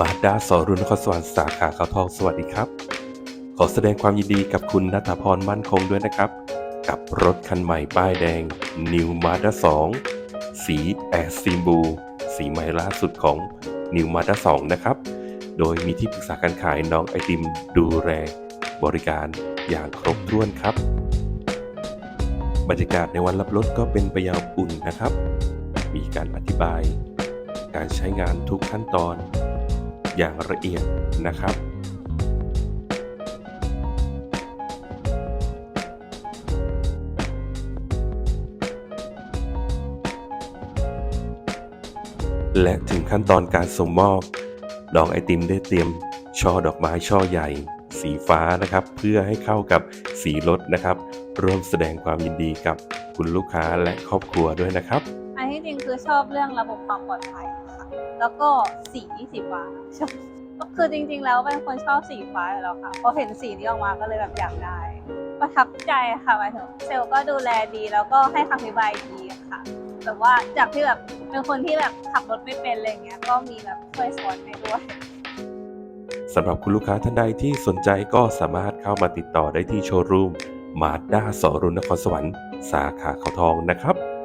มาด้าสอรุณนครสวรรค์สาขาเขาทองสวัสดีครับ ขอแสดงความยินดีกับคุณนัทพรมั่นคงด้วยนะครับ กับรถคันใหม่ป้ายแดง New Mazda 2 สีแอสซิมบู สีใหม่ล่าสุดของ New Mazda 2 นะครับ โดยมีที่ปรึกษาการขายน้องไอติมดูแลบริการอย่างครบถ้วนครับ บรรยากาศในวันรับรถก็เป็นไปอย่างอบอุ่นนะครับ มีการอธิบาย การใช้งานทุกขั้นตอน อย่างละเอียดนะครับ และถึงขั้นตอนการส่งมอบน้องไอติมได้เตรียมช่อดอกไม้ช่อใหญ่ สีฟ้านะครับ เพื่อให้เข้ากับสีรถนะครับ ร่วมแสดงความยินดีกับคุณลูกค้าและครอบครัวด้วยนะครับ นที่จริงคือชอบเรื่องระบบความปลอดภัยค่ะแล้วก็สีสีฟ้าชอบก็คือจริง ๆ แล้วเป็นคนชอบสีฟ้าอยู่แล้วค่ะพอเห็นสีนี้ออกมาก็เลยแบบอยากได้ ประทับใจค่ะหมายถึงเซลก็ดูแลดีแล้วก็ให้คำอธิบายดีค่ะแบบว่าจากที่แบบเป็นคนที่แบบขับรถไม่เป็นอะไรเงี้ยก็มีแบบช่วยสอนให้ด้วยสำหรับคุณลูกค้าท่านใดที่สนใจก็สามารถเข้ามาติดต่อได้ที่โชว์รูมมาด้าสอรุณนครสวรรค์ สาขาเขาทองนะครับ